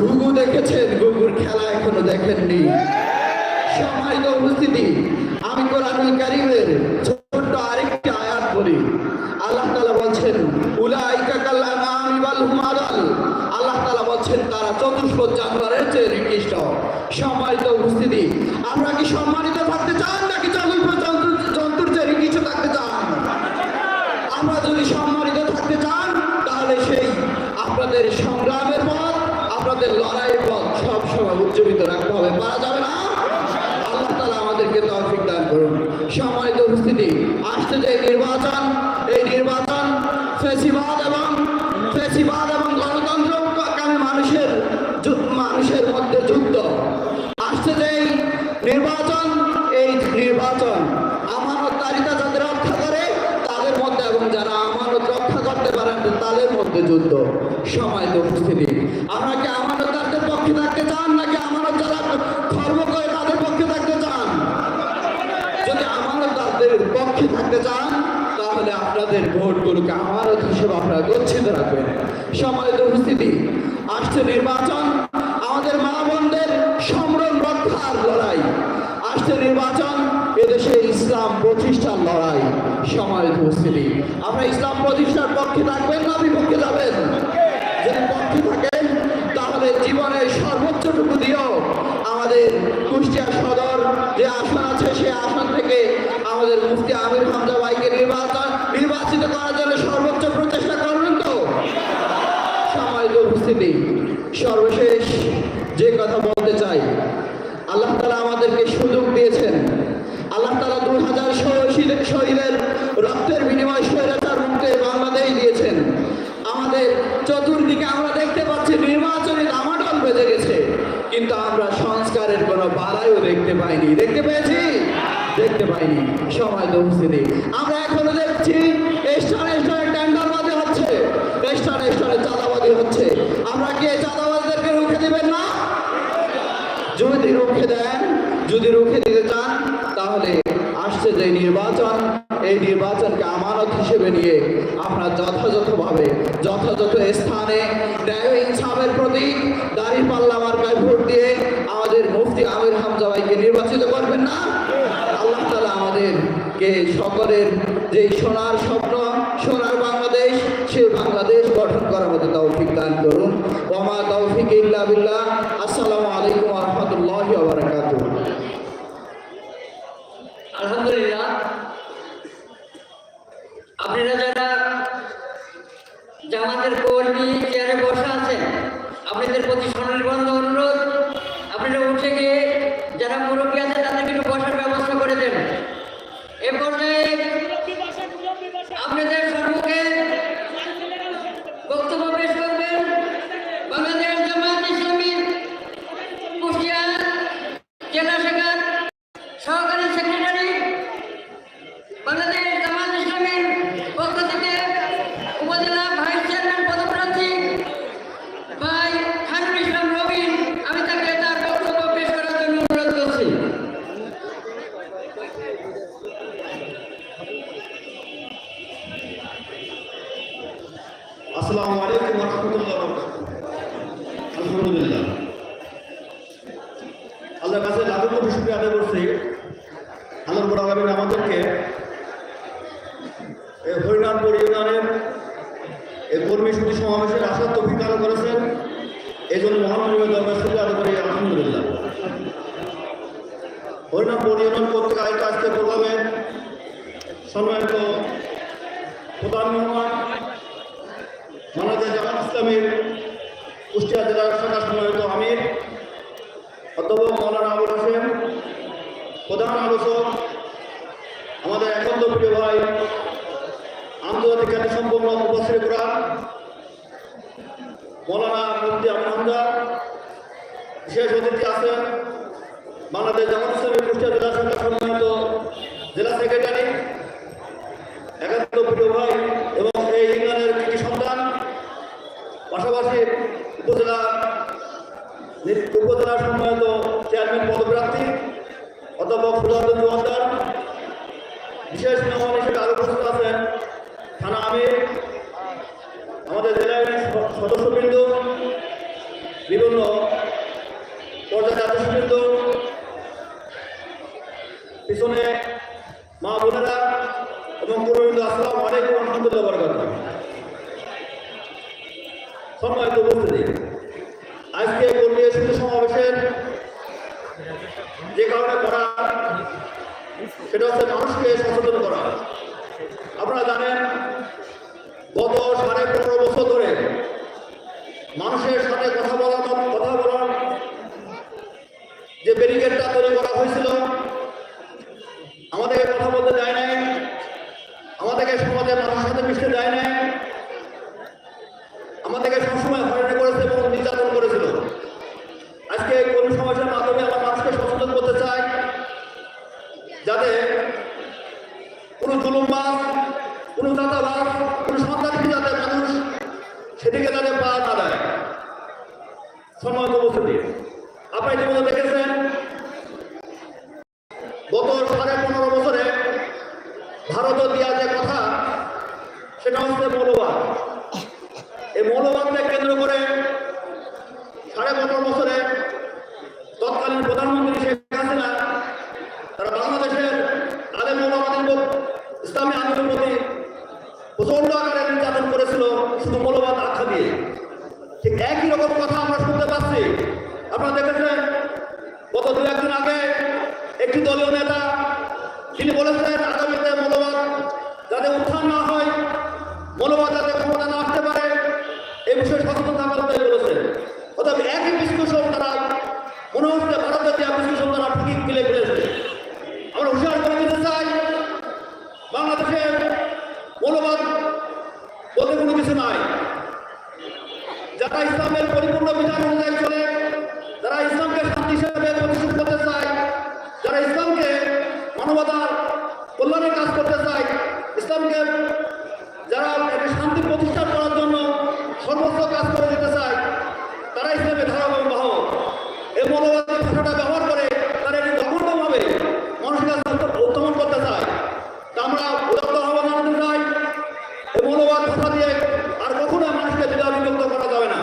ঘুঘু দেখেছেন? ঘুঘুর খেলা এখনও দেখেননি। সম্মানিত উপস্থিতি, আমি কোরআনুল কারিমের ছোট্ট আরেকটি আয়াত আল্লাহ তাআলা বলছেন, উলাইকা আল্লাহ তাআলা বলছেন, তারা চেয়ে নিকৃষ্ট। সম্মানিত উপস্থিতি, আমরা কি সম্মানিত থাকতে চান, নাকি জন্তুর চেয়ে থাকতে চান? আমরা যদি সম্মানিত থাকতে চান, তাহলে সেই আপনাদের আপনাদের লড়াইয়ের পথ সব সময় উজ্জীবিত রাখতে হবে। পারা যাবে না। আল্লাহ তালা আমাদেরকে তৌফিক দান করুন। সম্মানিত উপস্থিতি, আসছে যে নির্বাচন। এই নির্বাচন ফেসিবাদ এবং ফেসিবাদ এবং গণতন্ত্র কামে মানুষের মানুষের মধ্যে যুদ্ধ আসছে যে নির্বাচন, এই নির্বাচন আমানতদারিতা যাদের রক্ষা করে, তাদের মধ্যে এবং যারা আমানত রক্ষা করতে পারেন, তাদের মধ্যে যুদ্ধ। সময় উপস্থিতি আমরা কি আমানতদারদের পক্ষে থাকতে চান নাকি আমানত যারা ধর্ম করে তাদের পক্ষে থাকতে চান যদি আমানতদারদের পক্ষে থাকতে চান তাহলে আপনাদের ভোটগুলোকে আমানত হিসেবে আপনারা গচ্ছিত রাখবেন। সময় উপস্থিতি। আসছে নির্বাচন, আমাদের মা বোনদের সম্ভ্রম রক্ষার লড়াই। আসছে নির্বাচন, এদেশে ইসলাম প্রতিষ্ঠার লড়াই। সময় উপস্থিতি। আমরা ইসলাম প্রতিষ্ঠার পক্ষে থাকবেন না বিপক্ষে যাবেন? যদি পক্ষে থাকেন, তাহলে জীবনের সর্বোচ্চটুকু দিয়েও আমাদের কুষ্টিয়া সদর যে আসন আছে, সেই আসন থেকে আমাদের মুফতি আমির হামজা ভাইকে নির্বাচন নির্বাচিত করার জন্য সর্বোচ্চ প্রচেষ্টা করবেন তো সম্মানিত উপস্থিতি সর্বশেষ যে কথা বলতে চাই আল্লাহ তালা আমাদেরকে সুযোগ দিয়েছেন। আল্লাহ তালা দুই হাজার শহীদের রক্তের বিনিময় স্বৈরাচার মুক্তি বাংলাদেশ দিয়েছেন। আমাদের চতুর্দিকে আমরা দেখতে পাচ্ছি নির্বাচনী দামাডল বেজে গেছে। কিন্তু আমরা সংস্কারের কোনো বাধাইও দেখতে পাইনি। দেখতে পেয়েছি? দেখতে পাইনি। সময় উপস্থিতি আমরা এখনও দেখছি স্টানে স্টানে টেন্ডার বাদে হচ্ছে। স্টানে স্টানে চাঁদাবাদি হচ্ছে। আমরা কি এই চাঁদাবাদীদেরকে রুখে দিবেন না যদি রুখে দেন, যদি রুখে দিতে চান, তাহলে আসছে যে নির্বাচন, এই নির্বাচনকে আমানত হিসেবে নিয়ে আপনারা যথাযথভাবে, যথাযথ স্থানে ন্যায় ইনসাফের প্রতি দাঁড়িয়ে পাল্লা মার্কায় ভোট দিয়ে আমাদের মুফতি আমির হামজা ভাইকে নির্বাচিত করবেন না। আল্লাহ তালা আমাদেরকে সকলের যে সোনার স্বপ্ন, সোনার বাংলাদেশ, সেই বাংলাদেশ গঠন করার মতো তৌফিক দান করুন। ওমা তৌফিক ইল্লা বিল্লাহ আসসালামু আলাইকুম রহমতুল্লাহ বারাকাতুহ আলহামদুলিল্লাহ আপনারা যারা জামাতের কর্মী চেয়ারে বসে আছেন আপনাদের প্রতি স্বনির্বন্ধ অনুরোধ আপনারা উঠে গিয়ে যারা মুরব্বী আছে তাদের কিন্তু বসার ব্যবস্থা করে দেন। এ পর্যায়ে আপনাদের সম্মুখে বক্তব্য পেশ করবেন বাংলাদেশ জামাত ইসলামী কুষ্টিয়া জেলা শাখার সহকারী সেক্রেটারি বাংলাদেশ জামাত ইসলামীর পক্ষ থেকে উপজেলা ভাইস চেয়ারম্যান পদপ্রার্থী ভাই খানুল ইসলাম রবিন আমি তাকে তার বক্তব্য পেশ করার জন্য অনুরোধ করছি আমাদেরকে এই হরিনাথপুর সমাবেশের আসার দান করেছেন। এই জন্য মহানবীর দরবার করি। আলহামদুলিল্লাহ। হরিনাথপুর ইউনিয়ন কর্তৃক আয়োজিত আজকে প্রোগ্রামে সম্মানিত প্রধান মেহমান বাংলাদেশ জামাত ইসলামের কুষ্টিয়া জেলার শাখা সম্মানিত আমির, অধ্যাপক মৌলানা আবুল হোসেন প্রধান আলোচক আমাদের একান্ত প্রিয় ভাই, আন্তর্জাতিক খ্যাতি সম্পন্ন উপস্থিত কোরআন, মৌলানা মুফতি হামদা, বিশেষ অতিথি আছেন বাংলাদেশ জামাত সম্মানিত জেলা সেক্রেটারি একান্ত প্রিয় এবং এই কৃতি সন্তান, পাশাপাশি উপজেলা উপজেলা সম্মানিত চেয়ারম্যান পদপ্রার্থী, অধ্যাপক জোয়ারদার বিশেষ মেহমান হিসেবে আরও উপস্থিত আছেন থানা আমির আমাদের জেলার স- সদস্যবৃন্দ বিভিন্ন পর্যায়ে জাতীয় পিছনে মা বোনেরা এবং পূর্ববিন্দু আসসালাম আলাইকুম রহমতুল্লাহ বরকাত সম্মানিত উপস্থিতি, আজকে কর্মী সমাবেশের যে কারণে করা, সেটা হচ্ছে মানুষকে সচেতন করা। আপনারা জানেন, গত সাড়ে পনেরো বছর ধরে মানুষের সাথে কথা বলার কথা বলার যে ব্যারিকেডটা তৈরি করা হয়েছিল আমাদেরকে কথা বলতে দেয় নাই আমাদেরকে সমাজের মানুষের সাথে মিশতে দেয় নাই আমাদেরকে সবসময় হয়রানি করেছে এবং নির্যাতন করেছিল। আজকে এই কর্মী সমাবেশের মাধ্যমে আমরা মানুষকে সচেতন করতে চাই, যাতে কোনো জুলুমবাজ, কোনো দাদাবাজ কোনো সন্তানকে যাতে মানুষ সেদিকে যাতে পা না দেয়। সম্মানিত উপস্থিতি, আপনারা ইতিমধ্যে দেখেছেন গত সাড়ে পনেরো বছরে ভারত দেওয়া যে কথা সেটা হচ্ছে মৌলবাদ এই মৌলবাদকে কেন্দ্র করে সাড়ে পনেরো বছরে তৎকালীন প্রধানমন্ত্রী একই রকম কথা আমরা শুনতে পাচ্ছি। আপনারা দেখেছেন, গত দু একদিন আগে একটি দলীয় নেতা তিনি বলেছেন আগামীতে মৌলবাদ যাতে উত্থান না হয় মৌলবাদ যাতে ক্ষমতা না আসতে পারে এই বিষয়ে সচেতন থাকার কথা বলেছেন অর্থাৎ একই বিশ্লেষণ তারা মনে হচ্ছে ভারতের দেওয়া বিশ্লেষণ তারা ঠিকই মিলে ফেলেছে আমরা হুঁশিয়ার করে দিতে চাই বাংলাদেশে মৌলবাদ বলতে কোনো কিছু নাই যারা ইসলামের পরিপূর্ণ বিধান অনুযায়ী চলে যারা ইসলামকে শান্তি হিসেবে প্রতিষ্ঠিত করতে চায় যারা ইসলামকে মানবতার কল্যাণের কাজ করতে চায় ইসলামকে যারা একটি শান্তি প্রতিষ্ঠা করার জন্য সর্বোচ্চ কাজ করে দিতে চায় তারা ইসলামের ধারক এবং বাহক এই মৌলবাদী ভাষাটা ব্যবহার করে তারা এটি জঘন্যভাবে মানুষের কাছে উত্তমন করতে চায় তা আমরা উদাত্ত আহ্বান জানাতে চাই এই মৌলবাদ ভাষা দিয়ে আর কখনো মানুষকে দ্বিধা বিভক্ত করা যাবে না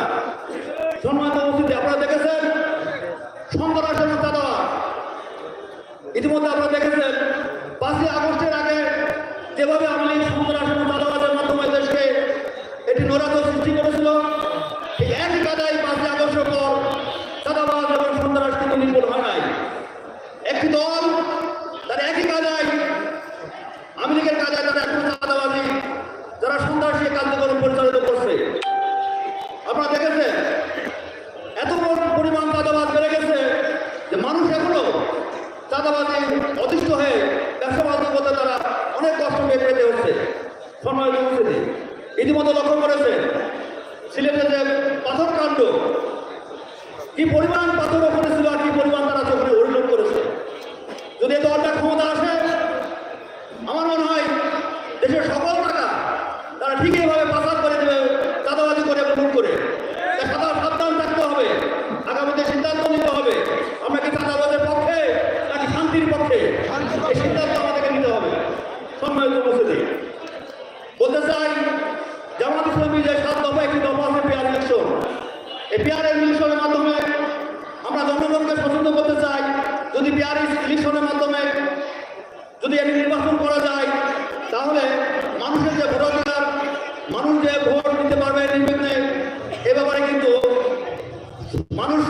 সম্মানিত উপস্থিতি আপনারা দেখেছেন? সন্ত্রাস এবং ইতিমধ্যে আপনারা দেখেছেন পাঁচই আগস্টের আগে যেভাবে আওয়ামী লীগ সন্ত্রাস এবং চাঁদাবাদের মাধ্যমে দেশকে এটি নৈরাজ্য সৃষ্টি করেছিল ঠিক একই কাদায় পাঁচই আগস্টের পর চাঁদাবাদ এবং সন্ত্রাস কিন্তু নির্মূল হয় নাই একটি দল তার একই কাদায় আওয়ামী লীগের কাজে তারা এখন চাঁদাবাজি যারা সন্ত্রাসী কার্যক্রম পরিচালিত করছে আপনারা দেখেছেন এত বড় পরিমাণ চাঁদাবাজ বেড়ে গেছে যে মানুষ এখনও চাঁদাবাজি অতিষ্ঠ হয়ে ব্যবসা বাণিজ্য করতে তারা অনেক কষ্ট পেয়ে পেতে হচ্ছে সম্মানিত উপস্থিতি ইতিমধ্যে লক্ষ্য করেছে। সিলেটে যে পাথর কাণ্ড, কি পরিমাণ পাথর ওখানে ছিল আর কি পরিমাণ তারা চোখে অভিযোগ করেছে? যদি এ দলটা ক্ষমতা আসে, আমার মনে হয় দেশের সকল টাকা তারা ঠিক এইভাবে পাচার করে দেবে চাঁদাবাজি করে লুট করে তাই সাদা সাবধান থাকতে হবে আগামীতে সিদ্ধান্ত নিতে হবে আমরা কি চাঁদাবাজের পক্ষে নাকি শান্তির পক্ষে এই সিদ্ধান্ত আমাদেরকে নিতে হবে সম্মানিত উপস্থিতি বলতে চাই জামাত ইসলামী যে সাত দফা একটি দফা আছে পেয়ার ইলেকশন এই পিয়ারের ইলেকশনের মাধ্যমে আমরা জনগণকে পছন্দ করতে চাই, যদি পিয়ার ইলেকশনের মাধ্যমে যদি এটি নির্বাচন করা যায়, তাহলে মানুষের যে ভোটাধিকার, মানুষ যে ভোট দিতে পারবে নির্বিঘ্নে এ ব্যাপারে কিন্তু মানুষ